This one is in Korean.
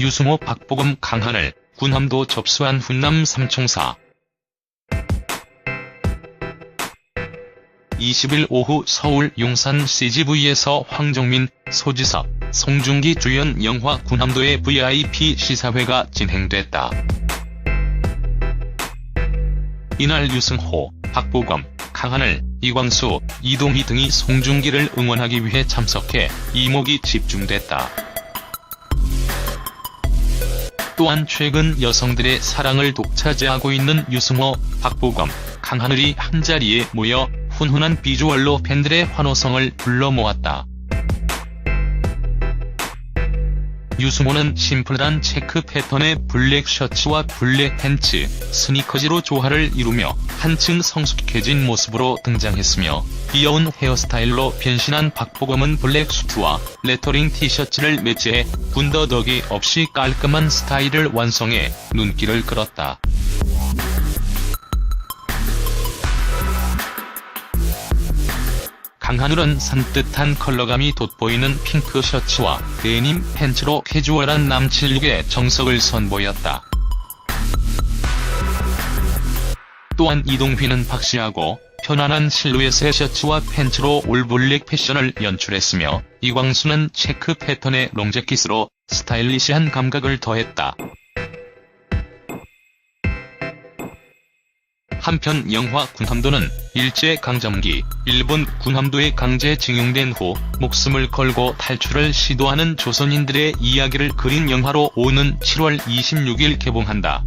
유승호, 박보검, 강하늘, 군함도 접수한 훈남 삼총사. 20일 오후 서울 용산 CGV에서 황정민, 소지섭, 송중기 주연 영화 군함도의 VIP 시사회가 진행됐다. 이날 유승호, 박보검, 강하늘, 이광수, 이동희 등이 송중기를 응원하기 위해 참석해 이목이 집중됐다. 또한 최근 여성들의 사랑을 독차지하고 있는 유승호, 박보검, 강하늘이 한자리에 모여 훈훈한 비주얼로 팬들의 환호성을 불러 모았다. 유승호는 심플한 체크 패턴의 블랙 셔츠와 블랙 팬츠, 스니커즈로 조화를 이루며 한층 성숙해진 모습으로 등장했으며 귀여운 헤어스타일로 변신한 박보검은 블랙 수트와 레터링 티셔츠를 매치해 군더더기 없이 깔끔한 스타일을 완성해 눈길을 끌었다. 강하늘은 산뜻한 컬러감이 돋보이는 핑크 셔츠와 데님 팬츠로 캐주얼한 남칠룩의 정석을 선보였다. 또한 이동휘는 박시하고 편안한 실루엣의 셔츠와 팬츠로 올블랙 패션을 연출했으며 이광수는 체크 패턴의 롱재킷으로 스타일리시한 감각을 더했다. 한편 영화 군함도는 일제 강점기 일본 군함도에 강제 징용된 후 목숨을 걸고 탈출을 시도하는 조선인들의 이야기를 그린 영화로 오는 7월 26일 개봉한다.